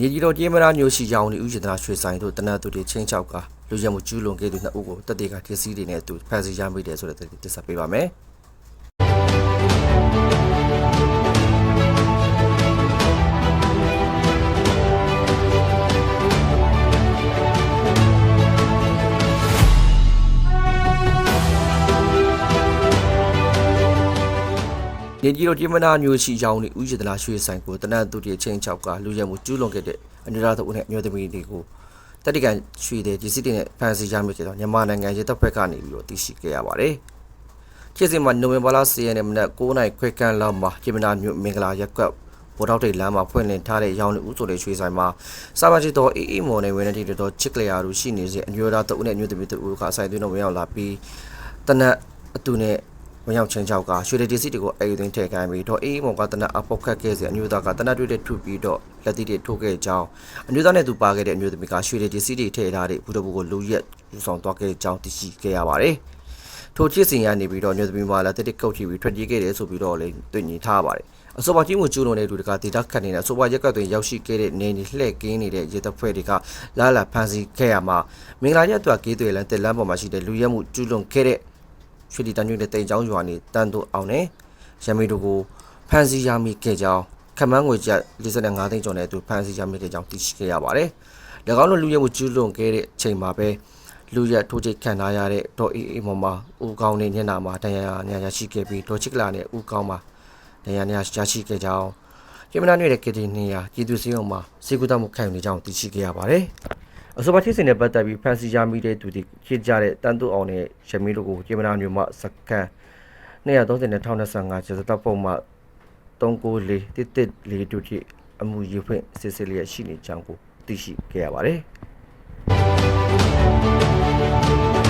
နေကြီးတော်ကြေးမလားမျိုးရှိကြောင်းဒီဥယျာဉ်ရွှေဆိုင်တို့တနတ်သူတွေချင်းချောက်ကလူရဲမှုကျူးလွန်ခဲ့သူနှစ်ဦးကိုတက်တေကထစ်စီတွေနဲ့အတူဖမ်းဆီးရမိတယ်ဆိုတဲ့သတင်းတင်ဆက်ပေးပါမယ်။ နေကြီးတို့တိမနာမျိုးရှိကြောင်းဒီဥယျာဉ်ရွှေဆိုင်ကိုတနတ်သူတွေချင်းချောက်ကလူရဲမှုကျူးလွန်ခဲ့တဲ့အနိရာတို့နဲ့အမျိုးသမီးတွေကိုတက်တေကရွှေတဲ့ဒီစစ်တွေနဲ့ဖမ်းဆီးရမိခဲ့တော့မြန်မာနိုင်ငံရဲတပ်ဖွဲ့ကနေပြီးတော့သိရှိခဲ့ရပါတယ်။ဖြစ်စဉ်မှာနိုဝင်ဘာလ10ရက်နေ့မနက်9:00နာရီခွဲကန်းလောက်မှာပြည်မနာမြို့မင်္ဂလာရပ်ကွက်ဘော်တောက်တိတ်လမ်းမှာဖွင့်လှစ်ထားတဲ့ရောင်လူဦးဆိုတဲ့ရွှေဆိုင်မှာစာမချစ်တော်အေးအေးမော်နဲ့ဝင်းနေတီတော်ချစ်ကလျာတို့ရှိနေစေအမျိုးသားတအုပ်နဲ့အမျိုးသမီးတအုပ်ကအဆိုင်သွင်းတော့ဝင်ရောက်လာပြီးတနက်အတူနဲ့ ဝင်ရောက်ချင်းချောက်ကရွှေတတီစီတွေကိုအေးသွင်းထည့်ခိုင်းပြီးတော့အေးအေးမော်ကတနက်အပေါက်ခတ်ခဲ့စေအမျိုးသားကတနက်တွေ့တဲ့ထုပြီးတော့လက်တိတွေထိုးခဲ့ကြောင်းအမျိုးသားနဲ့သူပါခဲ့တဲ့အမျိုးသမီးကရွှေတတီစီတွေထည့်ထားတဲ့ဘူးတဘူကိုလူရက်ယူဆောင်သွားခဲ့ကြောင်းသိရှိခဲ့ရပါတယ်။ထိုချစ်စင်ရနေပြီးတော့ညွတ်သမီးမလာတက်တက်ကုတ်ချပြီးထွက်ပြေးခဲ့တယ်ဆိုပြီးတော့လည်းတွေ့ညီထားပါတယ်အဆိုပါကြီးမှုကျူးလွန်တဲ့လူတွေကဒေတာခတ်နေတဲ့အဆိုပါရက်ကတ်တွင်ရောက်ရှိခဲ့တဲ့နေနေလှည့်ကင်းနေတဲ့ရေတပ်ဖွဲ့တွေကလာလာဖမ်းဆီးခဲ့ရမှာမင်္ဂလာရက်အတွက်ကေးတွေလန်တက်လန်းပေါ်မှာရှိတဲ့လူရဲမှုကျူးလွန်ခဲ့တဲ့ ရွှေလီတန်ညွန့်တဲ့တိမ်ချောင်းရွာနေတန်တူအောင်နဲ့ရမီတို့ကိုဖမ်းဆီးရမိခဲ့ကြောင်းခမန်းငွေကျပ်45သိန်းကျော်နဲ့အတူဖမ်းဆီးရမိခဲ့ကြောင်းသိရှိခဲ့ရပါတယ်၎င်းတို့လူရဲမှုကျူးလွန်ခဲ့တဲ့အချိန်မှာပဲလူရက်ထိုးချိတ်ခံထားရတဲ့ဒေါ်အေးအေးမော်မှာဦးကောင်းနဲ့ညနာမှာဒဏ်ရာညာရရှိခဲ့ပြီးဒေါ်ချစ်ကလာနဲ့ဦးကောင်းမှာဒဏ်ရာညာရရှိခဲ့ကြောင်းပြည်မနာနယ်ကတိနေရပြည်သူစည်းရုံးမှာစေကူတမှုခံယူနေကြောင်းသိရှိခဲ့ရပါတယ်။ အဆိုပါဖြစ်စဉ်နဲ့ပတ်သက်ပြီးဖန်စီရမိတဲ့သူတွေဖြစ်ကြတဲ့တန်တုအောင်နဲ့ရမီတို့ကိုပြည်မနာမြို့မှာစကန်230-2025ကျဇတပ်ပုံမှာ394တစ်တစ်လေးတို့ထိအမှုရေးဖွင့်စစ်စစ်လျက်ရှိနေကြောင်းကိုသိရှိခဲ့ရပါတယ်။